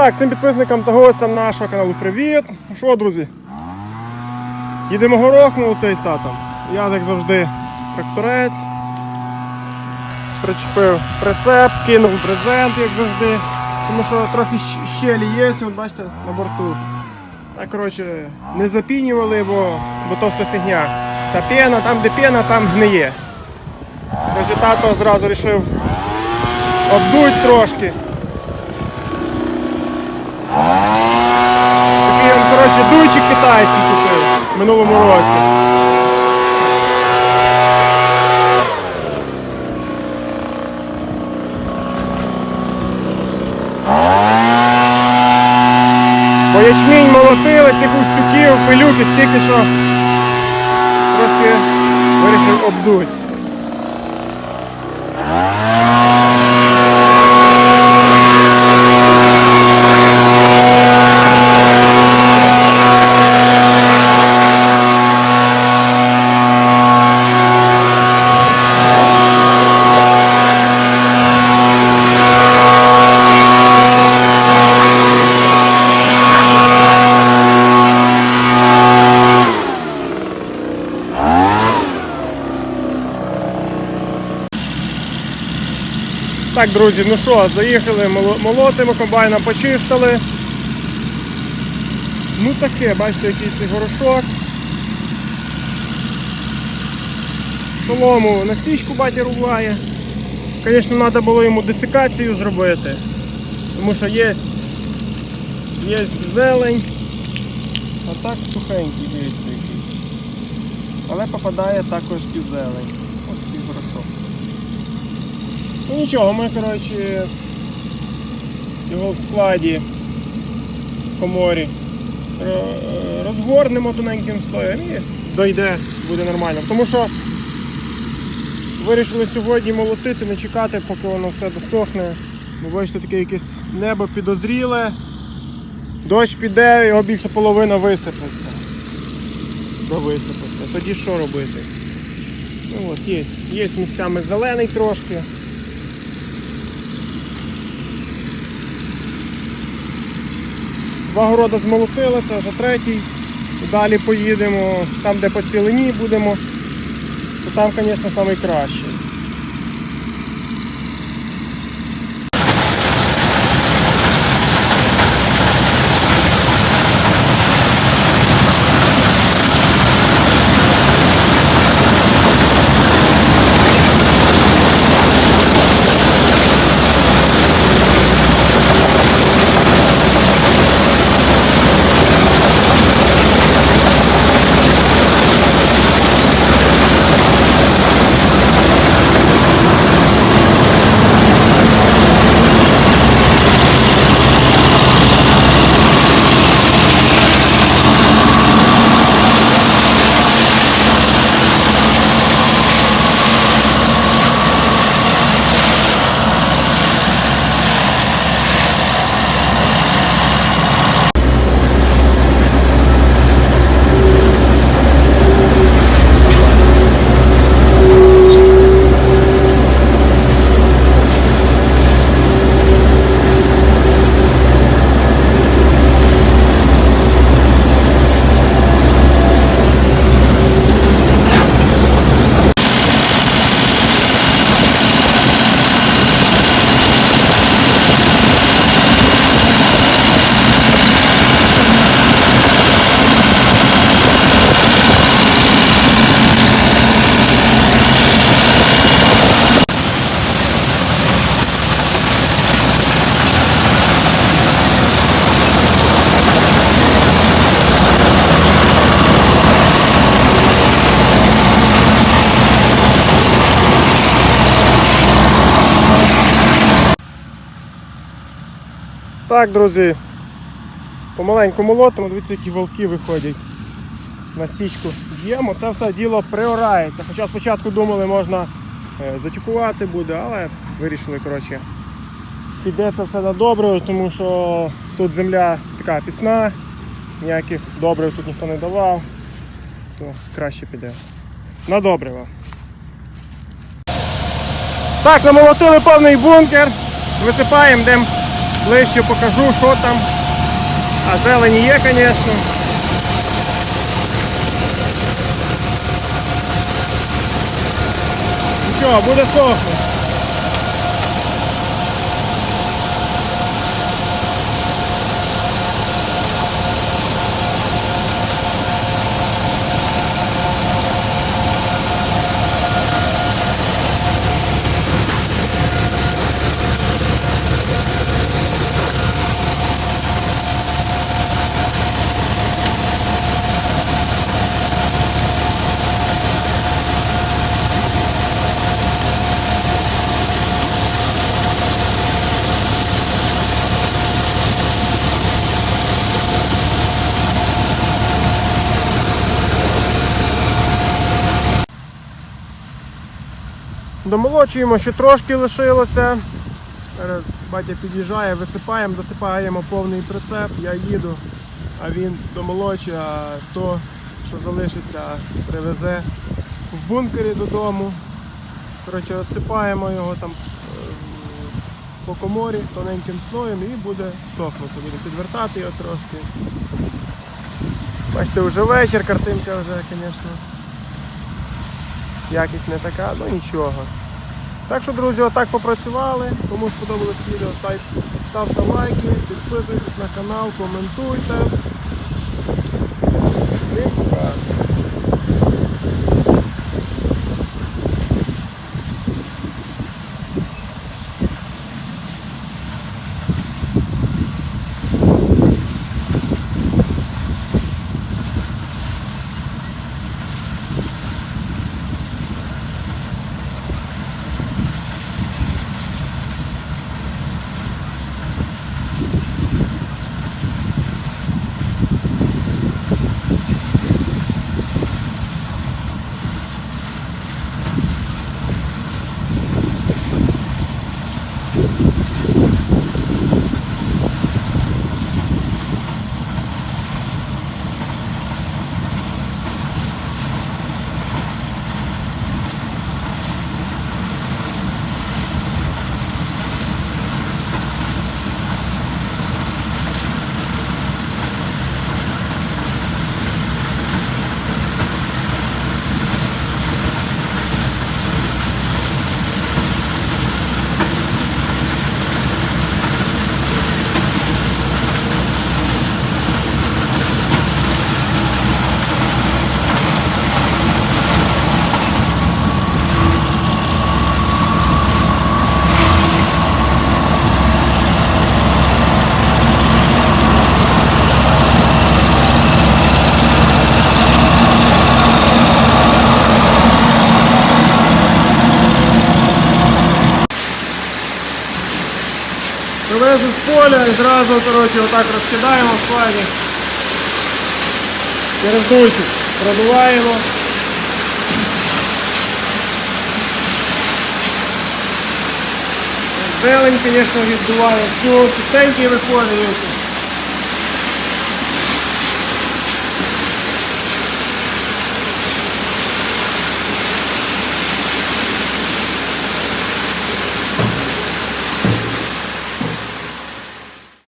Так, всім підписникам та гостям нашого каналу привіт. Ну що, друзі? Їдемо горох молотий з татом. Я, як завжди, тракторець. Причепив прицеп, кинув брезент, як завжди. Тому що трохи щелі є, от бачите, на борту. Так, коротше, не запінювали, бо, бо то все фігня. Та пена, там де пена, там гниє. Коротше, тато зразу вирішив обдуть трошки. Такий він, коротше, дуйчик китайський купив в минулому році. Бо ячмінь молотили, цих устюків, пилюки стільки, що трошки вирішив обдуть. Так, друзі, ну що, заїхали, моло- молотимо, комбайна почистили. Ну таке, бачите, який цей горошок. Солому на січку батя рубає. Звісно, треба було йому десикацію зробити. Тому що є, є зелень. А так сухенький, дивіться який. Але попадає також і зелень. Ну нічого, ми коротше його в складі в коморі розгорнемо тоненьким слоєм і дойде, буде нормально. Тому що вирішили сьогодні молотити, не чекати, поки воно все досохне. Бо бачите, таке якесь небо підозріле, дощ піде, його більше половина висипеться. Що висипеться. Тоді що робити? Ну от, є, є місцями зелений трошки. Два города змолотили, це вже третій. Далі поїдемо там, де по цілині будемо, то там, звісно, найкращий. Так, друзі, помаленьку молотимо, дивіться, які волки виходять на січку. Б'ємо, це все діло приорається. Хоча спочатку думали, можна е, затюкувати буде, але вирішили, коротше, піде це все на добре, тому що тут земля така пісна, ніяких добрив тут ніхто не давав, то краще піде. На добриво. Так, намолотили повний бункер, висипаємо, йдемо Ближче покажу, що там. А зелені є, звісно. Що, буде сохнути. Домолочуємо, ще трошки лишилося. Зараз батя під'їжджає, висипаємо, досипаємо повний прицеп, я їду, а він домолочує, а то, що залишиться, привезе в бункері додому. Коротше, осипаємо його там е, по коморі тоненьким слоєм і буде сохнути. Буде підвертати його трошки. Бачите, вже вечір, картинка вже, звісно, якість не така, ну нічого. Так що, друзі, отак попрацювали. Кому сподобалось відео, ставте лайки, підписуйтесь на канал, коментуйте. Привезли з поля і зразу коротше, отак розкидаємо в складі. Через дощик продуваємо. Зелень, звісно, віддуває. Все, чистенький виходить.